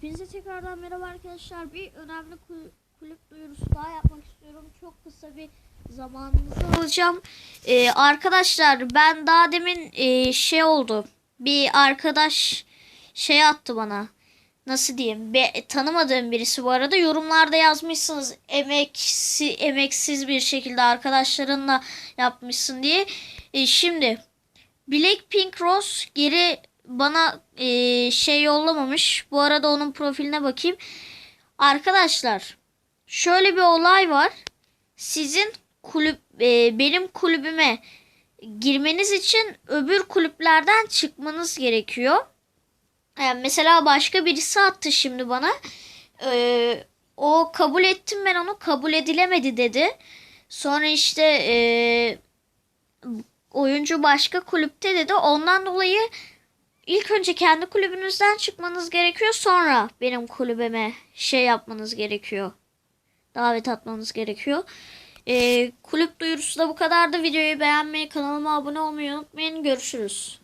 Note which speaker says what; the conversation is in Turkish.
Speaker 1: Hepinize tekrardan merhaba arkadaşlar. Bir önemli kul- kulüp duyurusu daha yapmak istiyorum. Çok kısa bir zamanınızı alacağım. Ee, arkadaşlar ben daha demin e, şey oldu. Bir arkadaş şey attı bana. Nasıl diyeyim? Be, tanımadığım birisi bu arada. Yorumlarda yazmışsınız emeksi, emeksiz bir şekilde arkadaşlarınla yapmışsın diye. E, şimdi Blackpink Rose geri bana e, şey yollamamış. Bu arada onun profiline bakayım. Arkadaşlar şöyle bir olay var. Sizin kulüp e, benim kulübüme girmeniz için öbür kulüplerden çıkmanız gerekiyor. Yani mesela başka birisi attı şimdi bana. Ee, o kabul ettim ben onu kabul edilemedi dedi. Sonra işte e, oyuncu başka kulüpte dedi. Ondan dolayı ilk önce kendi kulübünüzden çıkmanız gerekiyor. Sonra benim kulübeme şey yapmanız gerekiyor. Davet atmanız gerekiyor. Ee, kulüp duyurusu da bu kadardı. Videoyu beğenmeyi, kanalıma abone olmayı unutmayın. Görüşürüz.